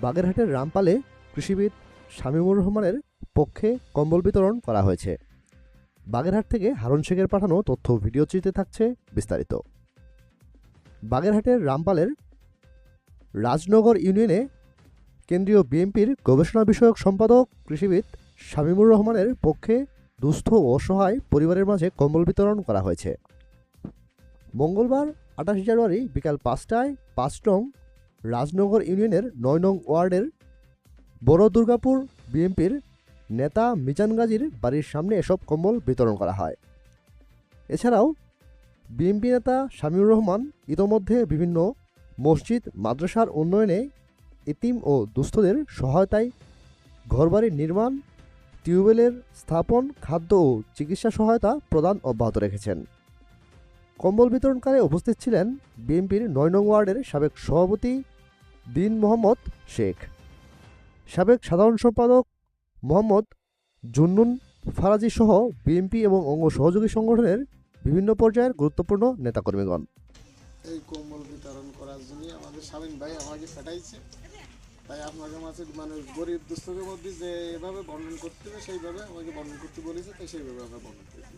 বাগেরহাটের রামপালে কৃষিবিদ শামীমুর রহমানের পক্ষে কম্বল বিতরণ করা হয়েছে। বাগেরহাট থেকে হারুন শেখের পাঠানো তথ্য ও ভিডিওচিত্রে থাকছে বিস্তারিত। বাগেরহাটের রামপালের রাজনগর ইউনিয়নে কেন্দ্রীয় বিএনপির গবেষণা বিষয়ক সম্পাদক কৃষিবিদ শামীমুর রহমানের পক্ষে দুস্থ ও অসহায় পরিবারের মাঝে কম্বল বিতরণ করা হয়েছে। মঙ্গলবার আঠাশ জানুয়ারি বিকাল পাঁচটায় পাঁচ নং রাজনগর ইউনিয়নের নয় নং ওয়ার্ডের বড় দুর্গাপুর বিএনপির নেতা মিজান গাজীর বাড়ির সামনে এসব কম্বল বিতরণ করা হয়। এছাড়াও বিএনপি নেতা শামীউর রহমান ইতোমধ্যে বিভিন্ন মসজিদ, মাদ্রাসার উন্নয়নে এতিম ও দুস্থদের সহায়তায় ঘরবাড়ির নির্মাণ, টিউবওয়েলের স্থাপন, খাদ্য ও চিকিৎসা সহায়তা প্রদান অব্যাহত রেখেছেন। কম্বল বিতরণকালে উপস্থিত ছিলেন বিএনপির নয় নং ওয়ার্ডের সাবেক সভাপতি দিন মোহাম্মদ শেখ। সাবেক সাধারণ সম্পাদক মোহাম্মদ জুন্নুন ফারাজি সহ বিএনপি এবং অঙ্গ সহযোগী সংগঠনের বিভিন্ন পর্যায়ের গুরুত্বপূর্ণ নেতাকর্মীগণ। এই কম্বল বিতরণ করার জন্য আমাদের স্বামীন ভাই আমাকে পাঠাইছে। তাই আপনাকে মাঝে মানে গরিব দুস্থদের মধ্যে যে এভাবে বর্ণন করতে হবে, সেইভাবে আমাকে বর্ণন করতে বলেছে, তাই সেইভাবে আমরা বর্ণন করতে